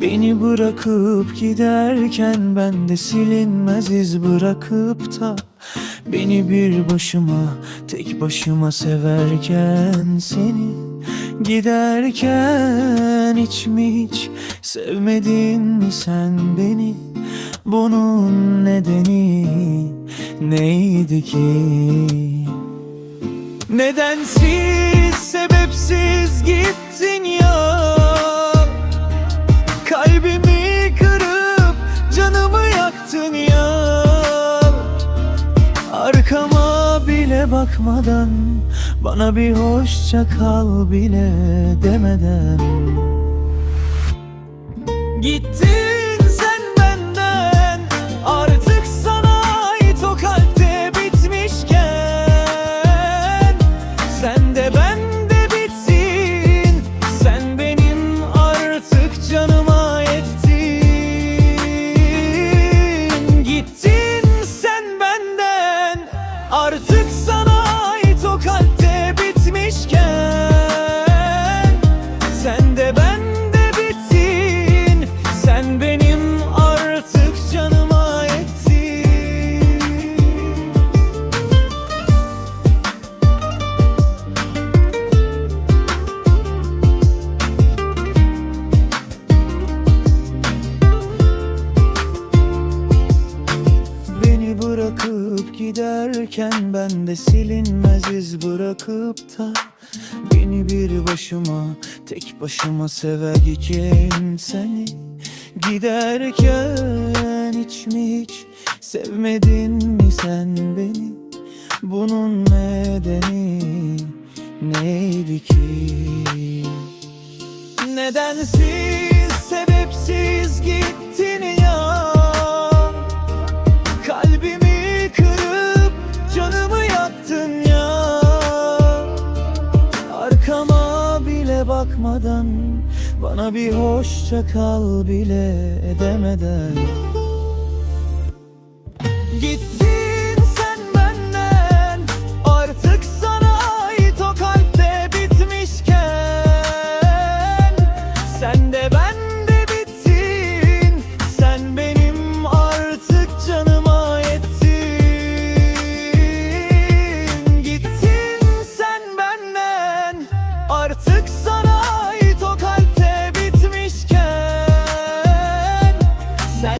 Beni bırakıp giderken ben de silinmez iz bırakıp da Beni bir başıma tek başıma severken seni Giderken hiç mi hiç sevmedin mi sen beni? Bunun nedeni neydi ki? Nedensiz sebepsiz gittin ya Bakmadan Bana bir hoşça kal bile demeden. Gittin sen benden Artık sana ait o bitmişken. Sen de ben de bitsin Sen benim artık canıma yettin Gittin sen benden Artık giderken ben de silinmez iz bırakıp da Beni bir başıma tek başıma severken seni Giderken hiç mi hiç sevmedin mi sen beni? Bunun nedeni neydi ki? Nedensiz sebepsiz gittin bakmadan Bana bir hoşça kal bile edemeden. Gittin